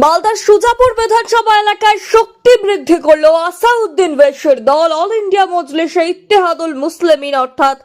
মালদার সুজাপুর বিধানসভা এলাকায় শক্তি বৃদ্ধি করল আসাউদ্দিন বেশের দল। অল ইন্ডিয়া মজলিসে ইত্তেহাদুল মুসলিমিন, অর্থাৎ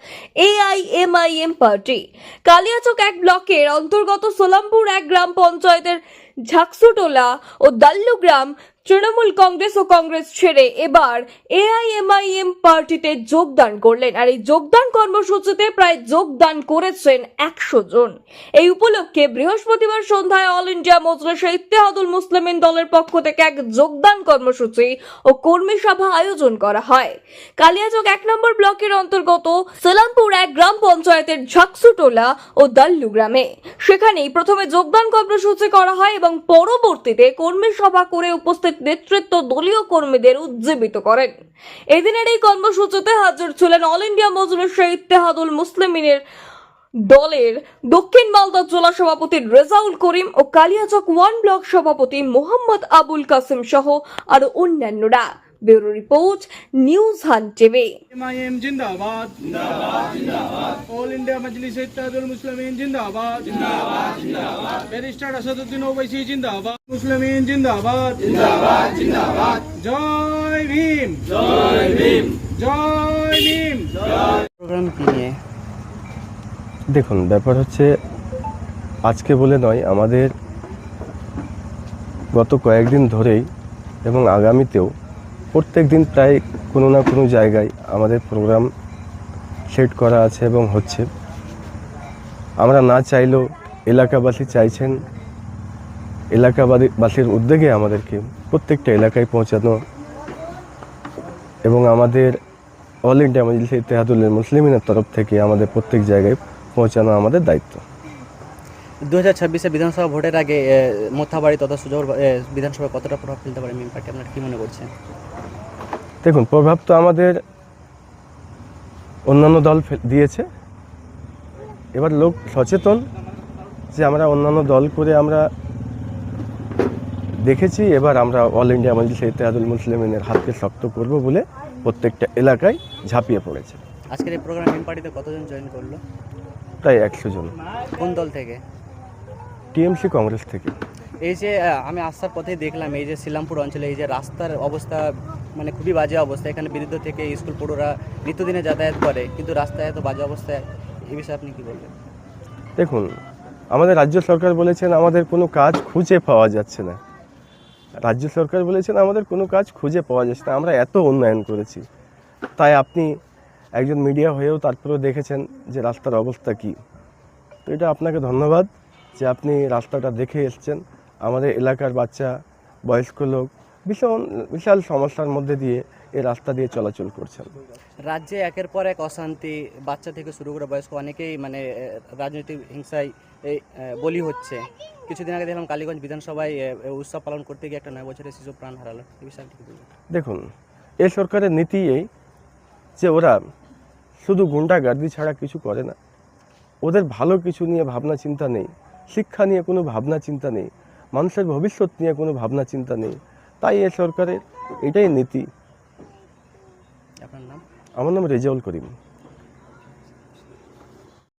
এআইএমআইএম পার্টি। কালিয়াচক এক ব্লকের অন্তর্গত সোলামপুর এক গ্রাম পঞ্চায়েতের ঝাকসুটোলা ও দাল্লু গ্রাম তৃণমূল কংগ্রেস ও কংগ্রেস ছেড়ে এবার এআইএমআইএম পার্টিতে যোগদান করলেন। আর এই যোগদান কর্মসূচিতে প্রায় যোগদান করেছেন একশো জন। এই উপলক্ষে বৃহস্পতিবার সন্ধ্যায় অল ইন্ডিয়া মজলিসে ইত্তেহাদুল মুসলিমিন দলের পক্ষ থেকে এক যোগদান কর্মসূচি ও কর্মী সভা আয়োজন করা হয়। কালিয়াচক এক নম্বর ব্লকের অন্তর্গত সেলামপুর এক গ্রাম পঞ্চায়েতের ঝাকসুটোলা ও দাল্লু গ্রামে সেখানেই প্রথমে যোগদান কর্মসূচি করা হয় এবং পরবর্তীতে কর্মী সভা করে উপস্থিত নেতৃত্ব দলীয় কর্মীদের উজ্জীবিত করেন। এদিনের এই কর্মসূচিতে হাজির ছিলেন অল ইন্ডিয়া মজলিসে ইত্তেহাদুল মুসলিমিনের দলের দক্ষিণ মালদা জেলা সভাপতি রেজাউল করিম ও কালিয়াচক ওয়ান ব্লক সভাপতি মোহাম্মদ আবুল কাসিম সহ আরও অন্যান্যরা। bureau report news Haan TV M जिंदाबाद जिंदाबाद जिंदाबाद ऑल इंडिया मजलिस इत्तेहादुल मुस्लिमीन जिंदाबाद जिंदाबाद जिंदाबाद बैरिस्टर असदुद्दीन ओवैसी जिंदाबाद मुस्लिमीन जिंदाबाद जिंदाबाद जिंदाबाद जय भीम जय भीम जय भीम প্রোগ্রাম কি নিয়ে দেখুন ব্যাপার হচ্ছে আজকে বলে নয় আমাদের গত কয়েকদিন ধরেই এবং আগামীতেও প্রত্যেক দিন প্রায় কোনো না কোনো জায়গায় আমাদের প্রোগ্রাম সেট করা আছে এবং হচ্ছে। আমরা না চাইলেও এলাকাবাসী চাইছেন এলাকাবাসীর উদ্যোগে আমাদেরকে প্রত্যেকটা এলাকায় পৌঁছানো এবং আমাদের অল ইন্ডিয়া মজলিস ইত্তেহাদুল মুসলিমিনের তরফ থেকে আমাদের প্রত্যেক জায়গায় পৌঁছানো আমাদের দায়িত্ব। দু হাজার ছাব্বিশে বিধানসভা ভোটের আগে মোথাবাড়ি তথা সুজোর বিধানসভায় কতটা প্রভাব ফেলতে পারে মিম পার্টি আপনার কি মনে করছেন? দেখুন প্রভাব তো আমাদের অন্যান্য দল দিয়েছে। এবার লোক সচেতন যে আমরা অন্যান্য দল করে আমরা দেখেছি এবার আমরা অল ইন্ডিয়া মজলিস ইত্তেহাদুল মুসলিমিনের হাতকে শক্ত করব বলে প্রত্যেকটা এলাকায় ঝাঁপিয়ে পড়েছে। আজকের এই প্রোগ্রাম পার্টিতে কতজন জয়েন করল? প্রায় একশো জন। কোন দল থেকে? টিএমসি কংগ্রেস থেকে। এই যে আমি আসার পথেই দেখলাম, এই যে শিলামপুর অঞ্চলে এই যে রাস্তার অবস্থা মানে খুবই বাজে অবস্থা। এখানে বিরুদ্ধ থেকে স্কুল পড়ুরা নিত্যদিনে যাতায়াত করে, কিন্তু রাস্তায় এত বাজে অবস্থায় এ বিষয়ে আপনি কি বলবেন? দেখুন, আমাদের রাজ্য সরকার বলেছেন, আমাদের কোনো কাজ খুঁজে পাওয়া যাচ্ছে না। রাজ্য সরকার বলেছেন, আমাদের কোনো কাজ খুঁজে পাওয়া যাচ্ছে না। আমরা এত উন্নয়ন করেছি। তাই আপনি একজন মিডিয়া হয়েও তারপরেও দেখেছেন যে রাস্তার অবস্থা কী। তো এটা আপনাকে ধন্যবাদ যে আপনি রাস্তাটা দেখে এসছেন। আমাদের এলাকার বাচ্চা বয়স্ক লোক ভীষণ বিশাল সমস্যার মধ্যে দিয়ে এই রাস্তা দিয়ে চলাচল করছেন। রাজ্যে একের পর এক অশান্তি বাচ্চা থেকে শুরু করে বয়স্ক অনেকেই মানে রাজনৈতিক হিংসায় এই বলি হচ্ছে। কিছুদিন আগে দেখলাম কালীগঞ্জ বিধানসভায় উৎসব পালন করতে গিয়ে একটা নয় বছরের শিশু প্রাণ হারালো। এই বিষয়ে দেখুন এ সরকারের নীতি এই যে ওরা শুধু গুন্ডাগার্দি ছাড়া কিছু করে না। ওদের ভালো কিছু নিয়ে ভাবনা চিন্তা নেই শিক্ষা নিয়ে কোনো ভাবনা চিন্তা নেই। মানুষের ভবিষ্যৎ নিয়ে কোনো ভাবনা চিন্তা নেই। তাই এ সরকারের এটাই নীতি। আপনার নাম? আমার নাম রেজাউল করিম।